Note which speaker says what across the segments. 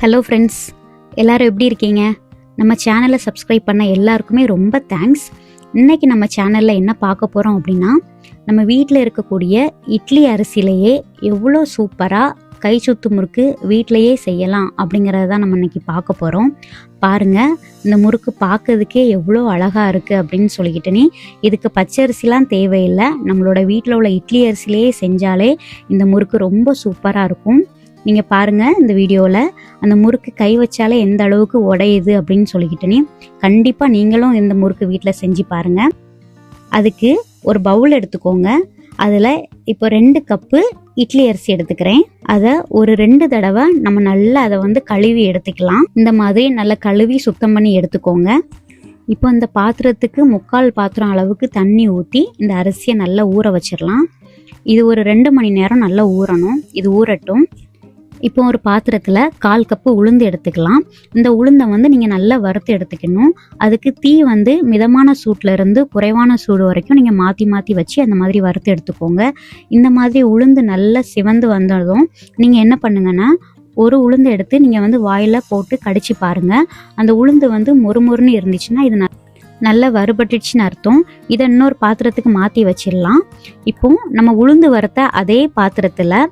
Speaker 1: Hello friends எல்லோரும் எப்படி இருக்கீங்க? நம்ம சேனலை சப்ஸ்கிரைப் பண்ண எல்லாருக்குமே ரொம்ப தேங்க்ஸ் இன்றைக்கி நம்ம சேனலில் என்ன பார்க்க போகிறோம் அப்படின்னா நம்ம வீட்டில் இருக்கக்கூடிய இட்லி அரிசியிலேயே எவ்வளோ சூப்பராக கை சுத்து முறுக்கு வீட்டிலையே செய்யலாம் அப்படிங்கிறத தான் நம்ம இன்னைக்கு பார்க்க போகிறோம் பாருங்கள் இந்த முறுக்கு பார்க்கறதுக்கே எவ்வளோ அழகாக இருக்குது அப்படின்னு சொல்லிக்கிட்டேனே இதுக்கு பச்சை அரிசிலாம் தேவையில்லை. நம்மளோட வீட்டில் உள்ள இட்லி அரிசிலேயே செஞ்சாலே இந்த முறுக்கு ரொம்ப சூப்பராக இருக்கும். நீங்கள் பாருங்கள் இந்த வீடியோவில் அந்த முறுக்கு கை வச்சாலே எந்த அளவுக்கு உடையுது அப்படின்னு சொல்லிக்கிட்டேனே. கண்டிப்பாக நீங்களும் இந்த முறுக்கு வீட்டில் செஞ்சு பாருங்கள் அதுக்கு ஒரு பவுல் எடுத்துக்கோங்க. அதில் இப்போ ரெண்டு கப்பு இட்லி அரிசி எடுத்துக்கிறேன். அதை ஒரு ரெண்டு தடவை நம்ம நல்லா அதை வந்து கழுவி எடுத்துக்கலாம். இந்த மாதிரி நல்லா கழுவி சுத்தம் பண்ணி எடுத்துக்கோங்க. இப்போ இந்த பாத்திரத்துக்கு முக்கால் பாத்திரம் அளவுக்கு தண்ணி ஊற்றி இந்த அரிசியை நல்லா ஊற வச்சிடலாம். இது ஒரு ரெண்டு மணி நேரம் நல்லா ஊறணும். இது ஊறட்டும். இப்போ ஒரு பாத்திரத்தில் கால் கப்பு உளுந்து எடுத்துக்கலாம். இந்த உளுந்தை வந்து நீங்கள் நல்லா வறுத்து எடுத்துக்கணும். அதுக்கு தீ வந்து மிதமான சூட்டில் இருந்து குறைவான சூடு வரைக்கும் நீங்கள் மாற்றி மாற்றி வச்சு அந்த மாதிரி வறுத்து எடுத்துக்கோங்க. இந்த மாதிரி உளுந்து நல்லா சிவந்து வந்ததும் நீங்கள் என்ன பண்ணுங்கன்னா ஒரு உளுந்து எடுத்து நீங்கள் வந்து வாயில் போட்டு கடிச்சு பாருங்கள் அந்த உளுந்து வந்து மொறுமொறுன்னு இருந்துச்சுன்னா இது ந- நல்லா வறுபட்டுச்சுன்னு அர்த்தம். இதை இன்னொரு பாத்திரத்துக்கு மாற்றி வச்சிடலாம். இப்போ நம்ம உளுந்து வறுத்த அதே பாத்திரத்தில்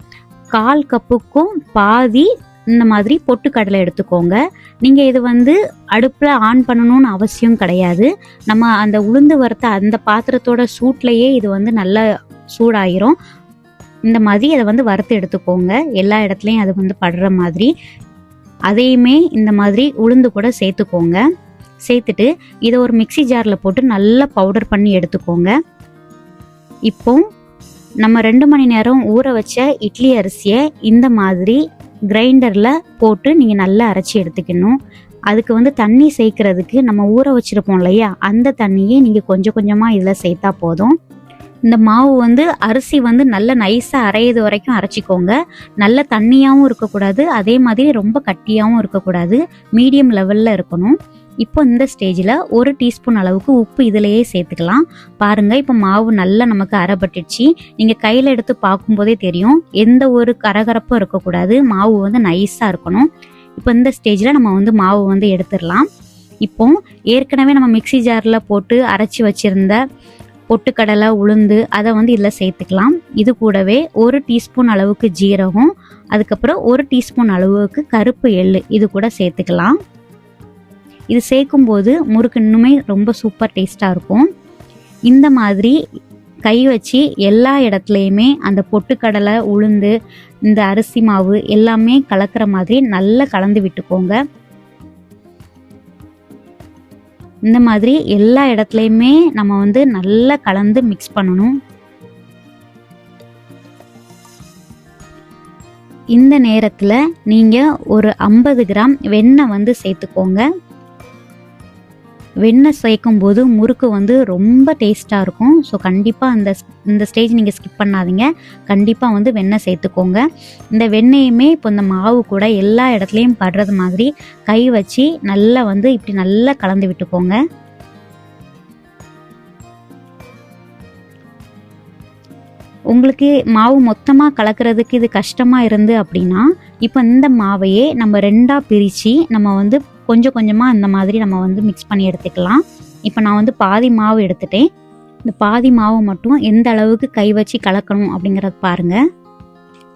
Speaker 1: கால் கப்புக்கும் பாதி இந்த மாதிரி பொட்டுக்கடலை எடுத்துக்கோங்க. நீங்கள் இது வந்து அடுப்பில் ஆன் பண்ணணும்னு அவசியம் கிடையாது. நம்ம அந்த உளுந்து வறுத்த அந்த பாத்திரத்தோட சூட்லேயே இது வந்து நல்லா சூடாயிரும். இந்த மாதிரி அதை வந்து வறுத்து எடுத்துக்கோங்க. எல்லா இடத்துலையும் அது வந்து படுற மாதிரி. அதையுமே இந்த மாதிரி உளுந்து கூட சேர்த்துக்கோங்க. சேர்த்துட்டு இதை ஒரு மிக்ஸி ஜாரில் போட்டு நல்லா பவுடர் பண்ணி எடுத்துக்கோங்க. இப்போ நம்ம ரெண்டு மணி நேரம் ஊற வச்ச இட்லி அரிசியை இந்த மாதிரி கிரைண்டரில் போட்டு நீங்கள் நல்லா அரைச்சி எடுத்துக்கணும். அதுக்கு வந்து தண்ணி சேர்க்கறதுக்கு நம்ம ஊற வச்சுருப்போம் இல்லையா? அந்த தண்ணியே நீங்கள் கொஞ்சம் கொஞ்சமாக இதில் சேர்த்தா போதும். இந்த மாவு வந்து அரிசி வந்து நல்ல நைஸாக அரையிறது வரைக்கும் அரைச்சிக்கோங்க. நல்ல தண்ணியாகவும் இருக்கக்கூடாது. அதே மாதிரி ரொம்ப கட்டியாகவும் இருக்கக்கூடாது. மீடியம் லெவலில் இருக்கணும். இப்போ இந்த ஸ்டேஜில் ஒரு டீஸ்பூன் அளவுக்கு உப்பு இதிலேயே சேர்த்துக்கலாம். பாருங்கள் இப்போ மாவு நல்லா நமக்கு அரைப்பட்டுச்சு நீங்கள் கையில் எடுத்து பார்க்கும்போதே தெரியும். எந்த ஒரு கரகரப்பும் இருக்கக்கூடாது. மாவு வந்து நைஸாக இருக்கணும். இப்போ இந்த ஸ்டேஜில் நம்ம வந்து மாவு வந்து எடுத்துடலாம். இப்போ ஏற்கனவே நம்ம மிக்ஸி ஜாரில் போட்டு அரைச்சி வச்சுருந்த பொட்டுக்கடலை உளுந்து அதை வந்து இதில் சேர்த்துக்கலாம். இது கூடவே ஒரு டீஸ்பூன் அளவுக்கு ஜீரகம் அதுக்கப்புறம் ஒரு டீஸ்பூன் அளவுக்கு கருப்பு எள் இது கூட சேர்த்துக்கலாம். இது சேர்க்கும்போது முறுக்கு இன்னுமே ரொம்ப சூப்பர் டேஸ்ட்டாக இருக்கும். இந்த மாதிரி கை வச்சு எல்லா இடத்துலையுமே அந்த பொட்டுக்கடலை உளுந்து இந்த அரிசி மாவு எல்லாமே கலக்கிற மாதிரி நல்லா கலந்து விட்டுக்கோங்க. இந்த மாதிரி எல்லா இடத்துலையுமே நம்ம வந்து நல்லா கலந்து மிக்ஸ் பண்ணணும். இந்த நேரத்தில் நீங்கள் ஒரு ஐம்பது கிராம் வெண்ணெய் வந்து சேர்த்துக்கோங்க. வெண்ணெய் சேர்க்கும் போது முறுக்கு வந்து ரொம்ப டேஸ்ட்டாக இருக்கும். ஸோ கண்டிப்பாக அந்த இந்த ஸ்டேஜ் நீங்கள் ஸ்கிப் பண்ணாதீங்க. கண்டிப்பாக வந்து வெண்ணெய் சேர்த்துக்கோங்க. இந்த வெண்ணெயுமே இப்போ இந்த மாவு கூட எல்லா இடத்துலையும் படுறது மாதிரி கை வச்சு நல்லா வந்து இப்படி நல்லா கலந்து விட்டுக்கோங்க. உங்களுக்கு மாவு மொத்தமாக கலக்கிறதுக்கு இது கஷ்டமாக இருந்து அப்படின்னா இப்போ இந்த மாவையே நம்ம ரெண்டாக பிரித்து நம்ம வந்து கொஞ்சம் கொஞ்சமாக இந்த மாதிரி நம்ம வந்து மிக்ஸ் பண்ணி எடுத்துக்கலாம். இப்போ நான் வந்து பாதி மாவு எடுத்துட்டேன். இந்த பாதி மாவு மட்டும் எந்த அளவுக்கு கை வச்சு கலக்கணும் அப்படிங்கிறத பாருங்கள்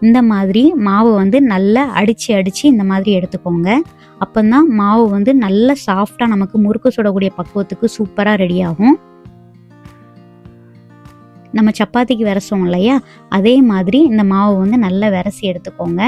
Speaker 1: இந்த மாதிரி மாவு வந்து நல்லா அடித்து அடித்து இந்த மாதிரி எடுத்துக்கோங்க. அப்போந்தான் மாவு வந்து நல்ல சாஃப்டாக நமக்கு முறுக்கு சுடக்கூடிய பக்குவத்துக்கு சூப்பராக ரெடி ஆகும். நம்ம சப்பாத்திக்கு விரசோம் இல்லையா? அதே மாதிரி இந்த மாவு வந்து நல்லா விரசி எடுத்துக்கோங்க.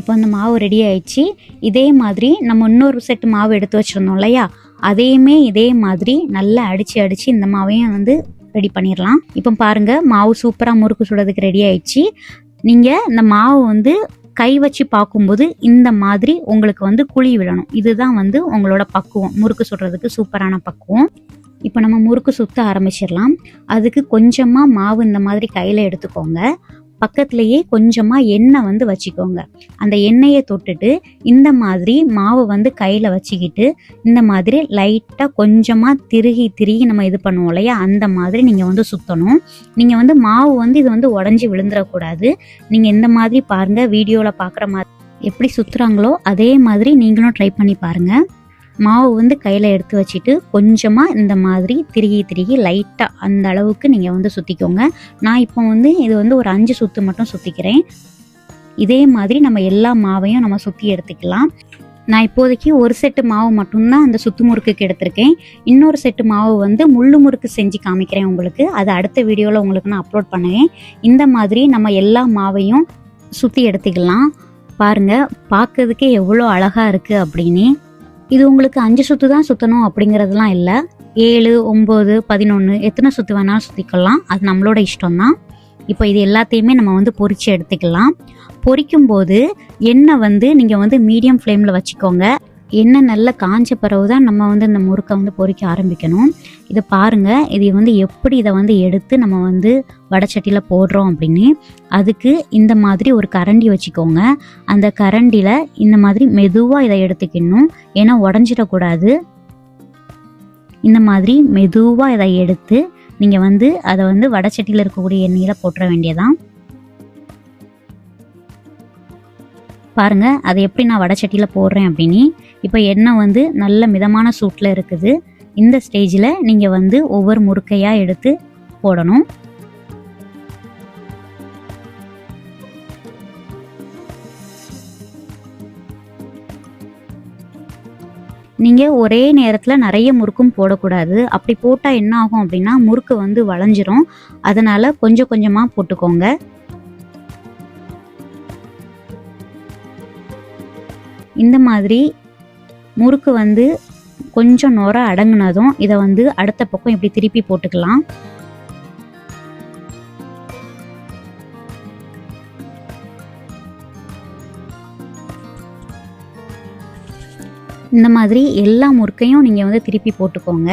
Speaker 1: இப்போ அந்த மாவு ரெடி ஆயிடுச்சு. இதே மாதிரி நம்ம இன்னொரு செட்டு மாவு எடுத்து வச்சுருந்தோம் இல்லையா? அதையுமே இதே மாதிரி நல்லா அடித்து அடித்து இந்த மாவையும் வந்து ரெடி பண்ணிடலாம். இப்போ பாருங்கள் மாவு சூப்பராக முறுக்கு சுடுறதுக்கு ரெடி ஆயிடுச்சு. நீங்கள் இந்த மாவு வந்து கை வச்சு பார்க்கும்போது இந்த மாதிரி உங்களுக்கு வந்து குழி விழணும். இதுதான் வந்து உங்களோட பக்குவம். முறுக்கு சுடுறதுக்கு சூப்பரான பக்குவம். இப்போ நம்ம முறுக்கு சுற்ற ஆரம்பிச்சிடலாம். அதுக்கு கொஞ்சமாக மாவு இந்த மாதிரி கையில் எடுத்துக்கோங்க. பக்கத்துலேயே கொஞ்சமாக எண்ணெய் வந்து வச்சுக்கோங்க. அந்த எண்ணெயை தொட்டுட்டு இந்த மாதிரி மாவை வந்து கையில் வச்சுக்கிட்டு இந்த மாதிரி லைட்டாக கொஞ்சமாக திருகி திருகி நம்ம இது பண்ணுவோம் இல்லையா? அந்த மாதிரி நீங்கள் வந்து சுற்றணும் நீங்கள் வந்து மாவு வந்து இது வந்து உடஞ்சி விழுந்துடக்கூடாது. நீங்கள் இந்த மாதிரி பாருங்கள் வீடியோவில் பார்க்குற மாதிரி எப்படி சுற்றுறாங்களோ அதே மாதிரி நீங்களும் ட்ரை பண்ணி பாருங்கள் மாவு வந்து கையில் எடுத்து வச்சுட்டு கொஞ்சமாக இந்த மாதிரி திருகி திருகி லைட்டாக அந்த அளவுக்கு நீங்கள் வந்து சுற்றிக்கோங்க நான் இப்போ வந்து இது வந்து ஒரு அஞ்சு சுற்று மட்டும் சுற்றிக்கிறேன் இதே மாதிரி நம்ம எல்லா மாவையும் நம்ம சுற்றி எடுத்துக்கலாம். நான் இப்போதைக்கு ஒரு செட்டு மாவு மட்டும்தான் அந்த சுத்து முறுக்குக்கு எடுத்திருக்கேன். இன்னொரு செட்டு மாவு வந்து முள்ளு முறுக்கு செஞ்சு காமிக்கிறேன் உங்களுக்கு. அது அடுத்த வீடியோவில் உங்களுக்கு நான் அப்லோட் பண்ணுவேன். இந்த மாதிரி நம்ம எல்லா மாவையும் சுற்றி எடுத்துக்கலாம். பாருங்கள் பார்க்கறதுக்கே எவ்வளோ அழகாக இருக்குது அப்படின்னு. இது உங்களுக்கு அஞ்சு சுத்து தான் சுற்றணும் அப்படிங்கிறதுலாம் இல்லை. ஏழு ஒம்பது பதினொன்று எத்தனை சுத்து வேணாலும் சுற்றிக்கலாம் அது நம்மளோட இஷ்டம்தான். இப்போ இது எல்லாத்தையுமே நம்ம வந்து பொறிச்சு எடுத்துக்கலாம். பொரிக்கும் போது எண்ணெய் வந்து நீங்கள் வந்து மீடியம் ஃப்ளேமில் வச்சுக்கோங்க. எண்ணெய் நல்லா காஞ்ச பிறகு தான் நம்ம வந்து இந்த முறுக்கை வந்து பொரிக்க ஆரம்பிக்கணும். இதை பாருங்கள் இது வந்து எப்படி இதை வந்து எடுத்து நம்ம வந்து வடச்சட்டியில் போடுறோம் அப்படின்னு. அதுக்கு இந்த மாதிரி ஒரு கரண்டி வச்சுக்கோங்க. அந்த கரண்டியில் இந்த மாதிரி மெதுவாக இதை எடுத்துக்கணும். ஏன்னா உடஞ்சிடக்கூடாது. இந்த மாதிரி மெதுவாக இதை எடுத்து நீங்கள் வந்து அதை வந்து வடச்சட்டியில் இருக்கக்கூடிய எண்ணெயில் போட்டுற வேண்டியதான் பாருங்கள் அதை எப்படி நான் வடச்சட்டியில் போடுறேன் அப்படின்னு. இப்போ எண்ணெய் வந்து நல்ல மிதமான சூட்டில் இருக்குது. இந்த ஸ்டேஜில் நீங்கள் வந்து ஒவ்வொரு முறுக்கையாக எடுத்து போடணும். நீங்கள் ஒரே நேரத்தில் நிறைய முறுக்கும் போடக்கூடாது. அப்படி போட்டால் என்ன ஆகும் அப்படின்னா முறுக்கு வந்து வளைஞ்சிரும். அதனால் கொஞ்சம் கொஞ்சமாக போட்டுக்கோங்க. இந்த மாதிரி முறுக்கு வந்து கொஞ்சம் நுர அடங்குனதும் இதை வந்து அடுத்த பக்கம் இப்படி திருப்பி போட்டுக்கலாம். இந்த மாதிரி எல்லா முறுக்கையும் நீங்கள் வந்து திருப்பி போட்டுக்கோங்க.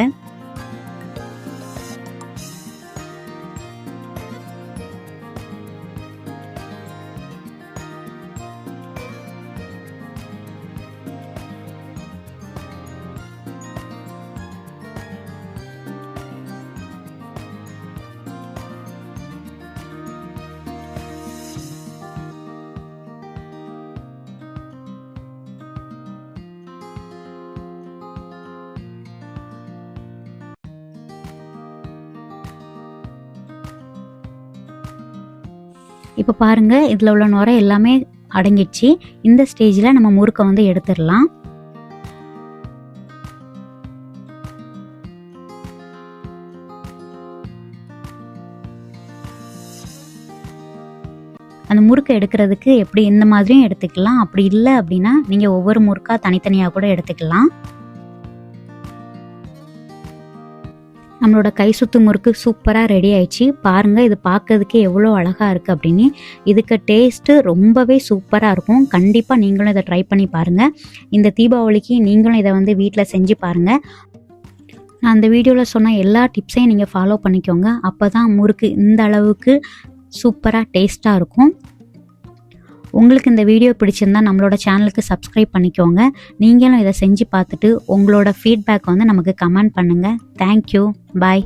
Speaker 1: இப்போ பாருங்க இதில் உள்ள நுரை எல்லாமே அடங்கிடுச்சு. இந்த ஸ்டேஜில் நம்ம முறுக்கை வந்து எடுத்துடலாம். அந்த முறுக்கை எடுக்கிறதுக்கு எப்படி இந்த மாதிரியும் எடுத்துக்கலாம். அப்படி இல்லை அப்படின்னா நீங்கள் ஒவ்வொரு முறுக்கா தனித்தனியாக கூட எடுத்துக்கலாம். நம்மளோட கை சுத்து முறுக்கு சூப்பராக ரெடி ஆயிடுச்சு. பாருங்கள் இது பார்க்கறதுக்கே எவ்வளோ அழகாக இருக்குது அப்படின்னு. இதுக்கு டேஸ்ட்டு ரொம்பவே சூப்பராக இருக்கும். கண்டிப்பாக நீங்களும் இதை ட்ரை பண்ணி பாருங்கள் இந்த தீபாவளிக்கு நீங்களும் இதை வந்து வீட்டில் செஞ்சு பாருங்கள் நான் அந்த வீடியோவில் சொன்ன எல்லா டிப்ஸையும் நீங்கள் ஃபாலோ பண்ணிக்கோங்க. அப்போ தான் முறுக்கு இந்த அளவுக்கு சூப்பராக டேஸ்ட்டாக இருக்கும். உங்களுக்கு இந்த வீடியோ பிடிச்சிருந்தா நம்மளோட சேனலுக்கு சப்ஸ்கிரைப் பண்ணிக்கோங்க. நீங்களும் இதை செஞ்சு பார்த்துட்டு உங்களோட ஃபீட்பேக் வந்து நமக்கு கமெண்ட் பண்ணுங்கள் தேங்க்யூ பாய்